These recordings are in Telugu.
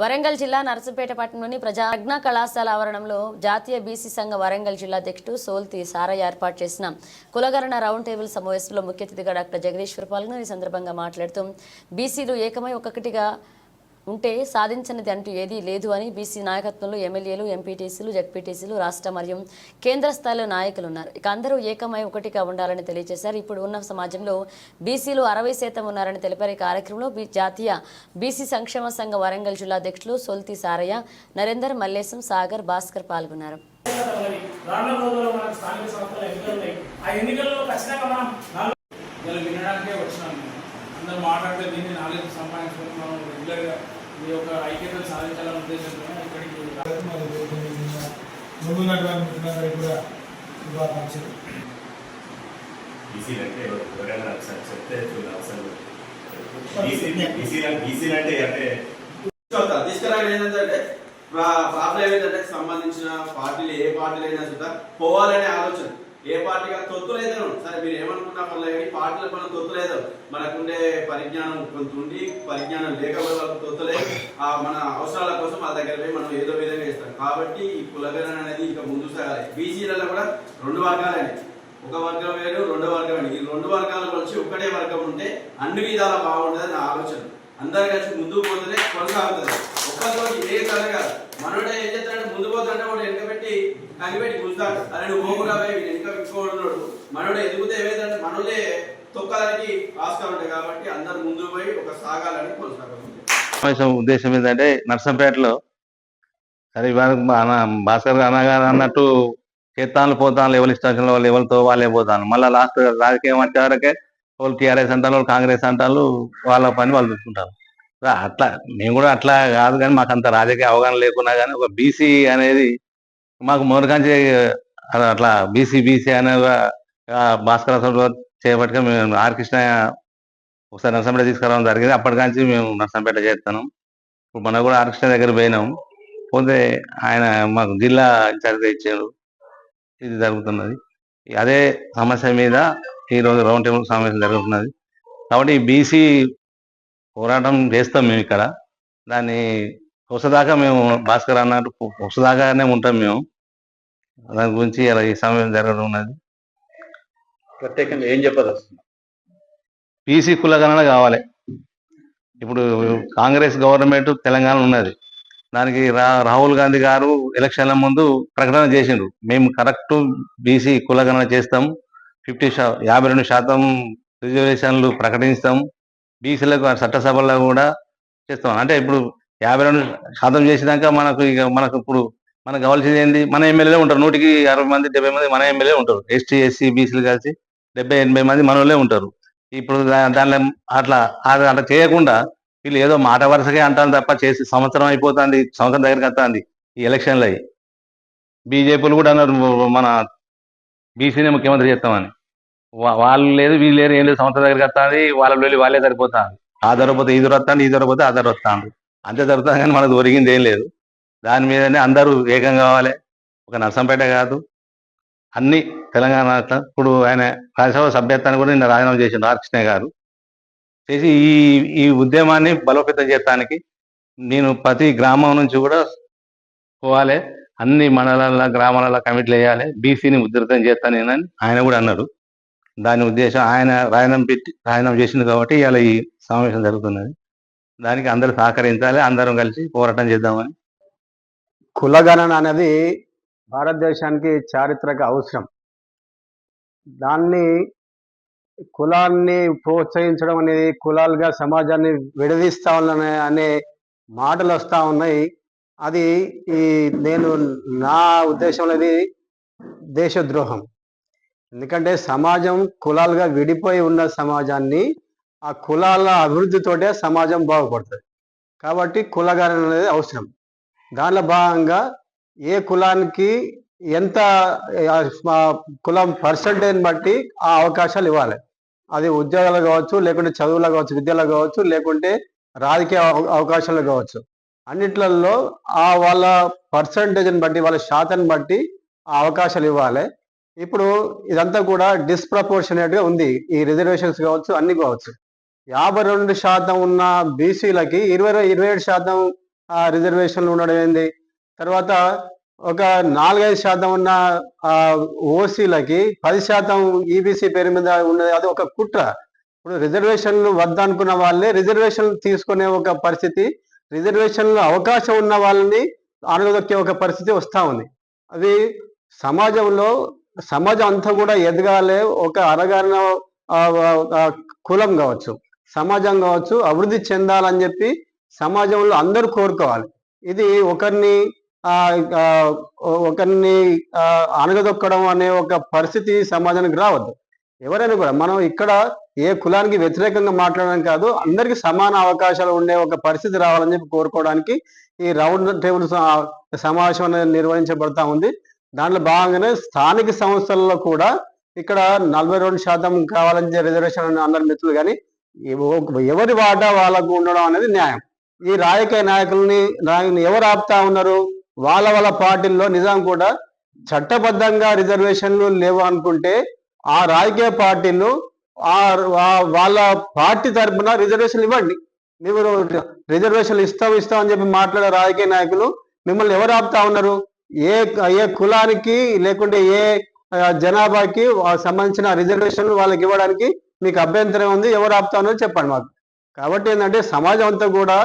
వరంగల్ జిల్లా నరసంపేట పట్టణంలోని ప్రజాజ్ఞ కళాశాల ఆవరణంలో జాతీయ బీసీ సంఘ వరంగల్ జిల్లా అధ్యక్షుడు సోల్తి సారయ్య ఏర్పాటు చేసిన కులగరణ రౌండ్ టేబుల్ సమావేశంలో ముఖ్య అతిథిగా డాక్టర్ జగదీశ్వర్ పాల్గొని ఈ సందర్భంగా మాట్లాడుతూ బీసీలు ఏకమై ఒక్కొక్కటిగా ఉంటే సాధించినది అంటూ ఏదీ లేదు అని బీసీ నాయకత్వంలో ఎమ్మెల్యేలు ఎంపీటీసీలు జడ్పీటీసీలు రాష్ట్ర మరియు కేంద్ర స్థాయిలో నాయకులు ఉన్నారు. ఇక అందరూ ఏకమై ఒకటిగా ఉండాలని తెలియజేశారు. ఇప్పుడు ఉన్న సమాజంలో బీసీలు అరవై శాతం ఉన్నారని తెలిపారు. ఈ కార్యక్రమంలో జాతీయ బీసీ సంక్షేమ సంఘ వరంగల్ జిల్లా అధ్యక్షులు సొల్తి సారయ్య నరేందర్ మల్లేశం సాగర్ భాస్కర్ పాల్గొన్నారు. వినడానికే వచ్చినాం. అందరూ మాట్లాడితే దీన్ని నాలెడ్జ్ సంపాదించుకొని మనం రెగ్యులర్గా ఈ యొక్క ఐక్యతను సాధించాలనే ఉద్దేశంతో ఇక్కడికి మరి ముందున్నటువంటి మిత్రులందరికీ కూడా శుభాకాంక్షలు. బీసీలు అంటే ఎవరైనా ఒకసారి చెప్తే చూడాలి అసలు. అంటే. తీసుకురావడం ఏంటంటే ప్రాబ్లం ఏంటంటే సంబంధించిన పార్టీలు ఏ పార్టీలు అయినా చూద్దాం. పోవాలనే ఆలోచన. ఏ పార్టీగా తొత్తులు సరే మీరు ఏమనుకున్నా పర్లేదు కానీ పార్టీలు మనం తొత్తులేదు మనకుండే పరిజ్ఞానం కొంత ఉండి పరిజ్ఞానం లేకపోతే వాళ్ళకి తొత్తులేదు ఆ మన అవసరాల కోసం మా దగ్గర పోయి మనం ఏదో విధంగా ఇస్తాం కాబట్టి ఈ కులగణన అనేది ఇంకా ముందు సాగాలి. బీసీలలో కూడా రెండు వర్గాలండి ఒక వర్గం వేరు రెండో వర్గం వేరు. ఈ రెండు వర్గాల కలిసి ఒకటే వర్గం ఉంటే అన్ని విధాలా బాగుంటుంది నా ఆలోచన. అందరు కలిసి ముందుకు పోతేనే కొనసాగుతుంది. ఒక్కరితో ఏ కథ కాదు. మనోడే ఏం చేస్తాడు పోతుంటే వాడు వెనక పెట్టి కనిపెట్టి కూర్చుంటాడు అరే నువ్వు పోకుండా పోయి వీడు వెనక ఇంకోడు మనోడు ఎదుగుతే ఏమైందంటే మనోళ్ళే తొక్కడానికి ఆస్కారం ఉంటాయి కాబట్టి అందరు ముందు పోయి ఒక సాగాలని కొనసాగుతుంది. ఉద్దేశం ఏంటంటే నర్సంపేటలో సరే ఇవాళ భాస్కర్ అనగారు అన్నట్టు చేత్తాన్లు పోతాను ఎవరి ఇష్టం వాళ్ళు ఎవరితో వాళ్ళే పోతాను మళ్ళీ లాస్ట్ రాజకీయం వచ్చేవరకే వాళ్ళు టీఆర్ఎస్ అంటారు వాళ్ళు కాంగ్రెస్ అంటారు వాళ్ళ పని వాళ్ళు చూసుకుంటారు. అట్లా మేము కూడా అట్లా కాదు కానీ మాకు అంత రాజకీయ అవగాహన లేకున్నా కానీ ఒక బీసీ అనేది మాకు మొదటికాంచి అట్లా బీసీ బీసీ అనే భాస్కర ఆ, చేపట్టుగా మేము ఆర్ కృష్ణ ఒకసారి నర్సంపేట తీసుకురావడం జరిగింది. అప్పటికాంచి మేము నర్సంపేట చేస్తాను. ఇప్పుడు మనం కూడా ఆర్కృష్ణ దగ్గర పోయినాం. పోతే ఆయన మాకు జిల్లా ఇన్ఛార్జ్ ఇచ్చారు. ఇది జరుగుతున్నది. అదే సమస్య మీద ఈ రోజు రౌండ్ టేబుల్ సమావేశం జరుగుతున్నది. కాబట్టి ఈ బీసీ పోరాటం చేస్తాం మేము ఇక్కడ. దాన్ని వసదాకా మేము భాస్కర్ అన్నట్టు వసదాకానే ఉంటాం మేము. దాని గురించి ఇలా ఈ సమావేశం జరగడం ఉన్నది. ప్రత్యేకంగా ఏం చెప్పదలుచుకున్నారు బీసీ కులగణన కావాలి. ఇప్పుడు కాంగ్రెస్ గవర్నమెంట్ తెలంగాణ ఉన్నది. దానికి రా రాహుల్ గాంధీ గారు ఎలక్షన్ల ముందు ప్రకటన చేసిండ్రు మేము కరెక్ట్ బీసీ కులగణన చేస్తాం. ఫిఫ్టీ యాభై రెండు శాతం రిజర్వేషన్లు ప్రకటిస్తాం. బీసీలకు చట్టసభల్లో కూడా చేస్తాం. అంటే ఇప్పుడు యాభై రెండు శాతం చేసినాక మనకు ఇక మనకు ఇప్పుడు మనకు కావాల్సింది ఏంది? మన ఎమ్మెల్యేలే ఉంటారు. నూటికి అరవై మంది డెబ్బై మంది మన ఎమ్మెల్యే ఉంటారు. ఎస్టీ ఎస్సీ బీసీలు కలిసి డెబ్బై ఎనభై మంది మన ఉంటారు. ఇప్పుడు దానిలో అట్లా అట్లా చేయకుండా వీళ్ళు ఏదో మాట వరుసగా అంటారు తప్ప చేసి సంవత్సరం అయిపోతుంది సంవత్సరం దగ్గరికి వస్తుంది ఈ ఎలక్షన్లు అవి బీజేపీలు కూడా అన్నారు మన బీసీనే ముఖ్యమంత్రి చేస్తామని. వాళ్ళు లేదు వీళ్ళు లేరు ఏం లేదు సంస్థ దగ్గరికి వస్తుంది వాళ్ళ వెళ్ళి వాళ్ళే సరిపోతాను ఆ దొరకపోతే ఈ దొరకతాను ఈ దొరకపోతే ఆ దొరకతాను అంతే దొరుకుతుంది కానీ మనకు దొరికింది ఏం లేదు. దాని మీదనే అందరూ ఏకం కావాలి. ఒక నర్సంపేట కాదు. అన్ని తెలంగాణ ఇప్పుడు ఆయన రాజ్యసభ సభ్యత్వాన్ని కూడా నిన్న రాజీనామా చేసిండు ఆర్కృష్ణయ్య గారు. చేసి ఈ ఈ ఉద్యమాన్ని బలోపేతం చేయడానికి నేను ప్రతి గ్రామం నుంచి కూడా పోవాలి. అన్ని మండలాల గ్రామాల కమిటీలు వేయాలి. బీసీని ఉధృతం చేస్తాను నేనని ఆయన కూడా అన్నారు. దాని ఉద్దేశం ఆయన రాజీనామా పెట్టి రాజీనామా చేసింది కాబట్టి ఇవాళ ఈ సమావేశం జరుగుతున్నది. దానికి అందరూ సహకరించాలి అందరం కలిసి పోరాటం చేద్దామని. కులగణన అనేది భారతదేశానికి చారిత్రక అవసరం. దాన్ని కులాన్ని ప్రోత్సహించడం అనేది కులాలుగా సమాజాన్ని విడదీస్తా ఉన్ననే అనే మాటలు వస్తూ ఉన్నాయి. అది ఈ నేను నా ఉద్దేశంలో ఇది దేశద్రోహం. ఎందుకంటే సమాజం కులాలుగా విడిపోయి ఉన్న సమాజాన్ని ఆ కులాల అభివృద్ధితోటే సమాజం బాగుపడుతుంది. కాబట్టి కులగణన అనేది అవసరం. దానిలో భాగంగా ఏ కులానికి ఎంత కులం పర్సంటేజ్ బట్టి ఆ అవకాశాలు ఇవ్వాలి. అది ఉద్యోగాలు కావచ్చు లేకుంటే చదువులో కావచ్చు విద్యలో కావచ్చు లేకుంటే రాజకీయ అవకాశాలు కావచ్చు. అన్నిట్లలో ఆ వాళ్ళ పర్సంటేజ్ని బట్టి వాళ్ళ శాతాన్ని బట్టి ఆ అవకాశాలు ఇవ్వాలి. ఇప్పుడు ఇదంతా కూడా డిస్ప్రపోర్షనేట్గా ఉంది. ఈ రిజర్వేషన్స్ కావచ్చు అన్ని కావచ్చు. యాభై రెండు శాతం ఉన్న బీసీలకి ఇరవై ఇరవై ఏడు శాతం ఆ రిజర్వేషన్లు ఉండడం ఏంది? తర్వాత ఒక నాలుగైదు శాతం ఉన్న ఓసీలకి పది శాతం ఈబీసీ పేరు మీద ఉన్నది అది ఒక కుట్ర. ఇప్పుడు రిజర్వేషన్లు వద్దనుకున్న వాళ్ళే రిజర్వేషన్లు తీసుకునే ఒక పరిస్థితి రిజర్వేషన్లు అవకాశం ఉన్న వాళ్ళని అణగదొక్కే ఒక పరిస్థితి వస్తూ ఉంది. అది సమాజంలో సమాజం అంతా కూడా ఎదగాలి ఒక అరగారిన కులం కావచ్చు సమాజం కావచ్చు అభివృద్ధి చెందాలని చెప్పి సమాజంలో అందరూ కోరుకోవాలి. ఇది ఒకరిని ఒకరిని అణగదొక్కడం అనే ఒక పరిస్థితి సమాజానికి రావద్దు. ఎవరైనా కూడా మనం ఇక్కడ ఏ కులానికి వ్యతిరేకంగా మాట్లాడడం కాదు అందరికీ సమాన అవకాశాలు ఉండే ఒక పరిస్థితి రావాలని చెప్పి కోరుకోవడానికి ఈ రౌండ్ టేబుల్ సమావేశం అనేది నిర్వహించబడతా ఉంది. దాంట్లో భాగంగానే స్థానిక సంస్థల్లో కూడా ఇక్కడ నలభై రెండు శాతం కావాలని రిజర్వేషన్ అందరి మిత్రులు కానీ ఎవరి వాటా వాళ్ళకు ఉండడం అనేది న్యాయం. ఈ రాజకీయ నాయకుల్ని నాయకుల్ని ఎవరు ఆపుతా ఉన్నారు? వాళ్ళ వాళ్ళ పార్టీల్లో నిజాం కూడా చట్టబద్ధంగా రిజర్వేషన్లు లేవు అనుకుంటే ఆ రాజకీయ పార్టీలు ఆ వాళ్ళ పార్టీ తరఫున రిజర్వేషన్లు ఇవ్వండి. మీరు రిజర్వేషన్లు ఇస్తాం ఇస్తాం అని చెప్పి మాట్లాడే రాజకీయ నాయకులు మిమ్మల్ని ఎవరు ఆపుతా ఉన్నారు? ఏ ఏ కులానికి లేకుంటే ఏ జనాభాకి సంబంధించిన రిజర్వేషన్లు వాళ్ళకి ఇవ్వడానికి మీకు అభ్యంతరం ఉంది ఎవరు ఆపుతానో చెప్పండి మాకు. కాబట్టి ఏంటంటే సమాజం అంతా కూడా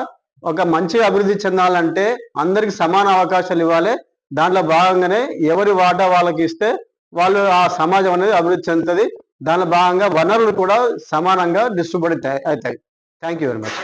ఒక మంచి అభివృద్ధి చెందాలంటే అందరికి సమాన అవకాశాలు ఇవ్వాలి. దాంట్లో భాగంగానే ఎవరి వాటా వాళ్ళకి ఇస్తే వాళ్ళు ఆ సమాజం అనేది అభివృద్ధి చెందుతుంది. దానిలో భాగంగా వనరులు కూడా సమానంగా డిస్ట్రిబ్యూట్ అవుతాయి థ్యాంక్ యూ వెరీ మచ్